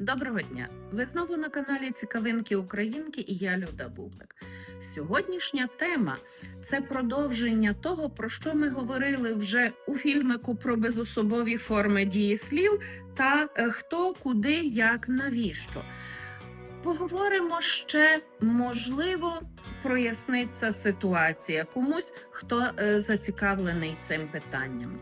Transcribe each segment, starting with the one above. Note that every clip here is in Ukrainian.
Доброго дня! Ви знову на каналі Цікавинки Українки і я Люда Бубник. Сьогоднішня тема це продовження того, про що ми говорили вже у фільмику про безособові форми дієслів та е, хто, куди, як, навіщо. Поговоримо ще, можливо, проясниться ситуація комусь, хто е, зацікавлений цим питанням.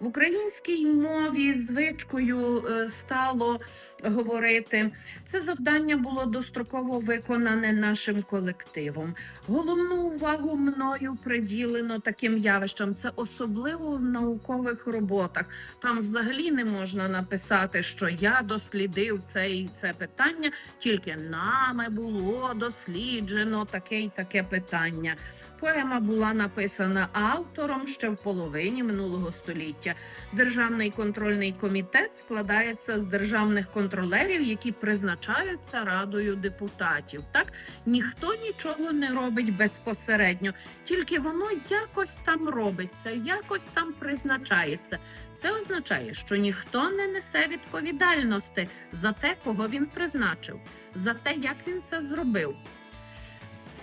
В українській мові звичкою е, стало говорити. Це завдання було достроково виконане нашим колективом. Головну увагу мною приділено таким явищам. Це особливо в наукових роботах. Там взагалі не можна написати, що я дослідив це і це питання, тільки нами було досліджено таке й таке питання. Поема була написана автором ще в половині минулого століття. Державний контрольний комітет складається з державних контролерів, які призначаються радою депутатів. Так ніхто нічого не робить безпосередньо, тільки воно якось там робиться, якось там призначається. Це означає, що ніхто не несе відповідальності за те, кого він призначив, за те, як він це зробив.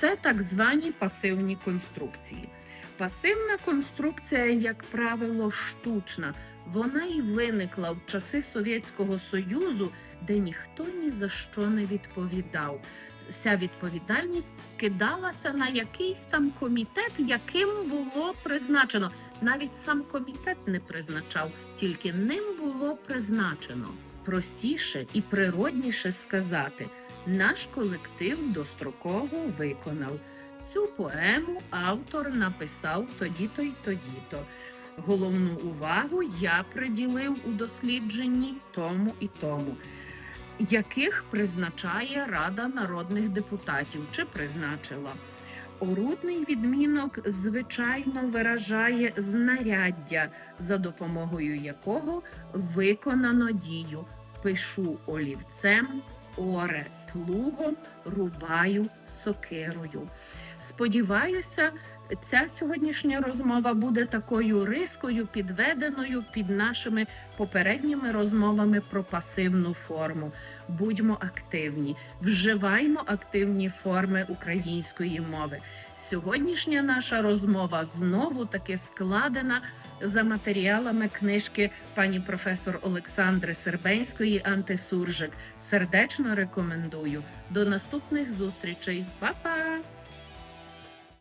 Це так звані пасивні конструкції. Пасивна конструкція, як правило, штучна. Вона і виникла в часи Совєтського Союзу, де ніхто ні за що не відповідав. Вся відповідальність скидалася на якийсь там комітет, яким було призначено. Навіть сам комітет не призначав, тільки ним було призначено. Простіше і природніше сказати, наш колектив достроково виконав. Цю поему автор написав тоді-то й тоді-то. Головну увагу я приділив у дослідженні тому і тому, яких призначає Рада народних депутатів чи призначила. Орудний відмінок звичайно виражає знаряддя, за допомогою якого виконано дію. Пишу олівцем, оре плугом, рубаю сокирою. Сподіваюся, ця сьогоднішня розмова буде такою рискою, підведеною під нашими попередніми розмовами про пасивну форму. Будьмо активні, вживаймо активні форми української мови. Сьогоднішня наша розмова знову таки складена за матеріалами книжки пані професор Олександри Сербенської Антисуржик. Сердечно рекомендую. До наступних зустрічей. Па-па!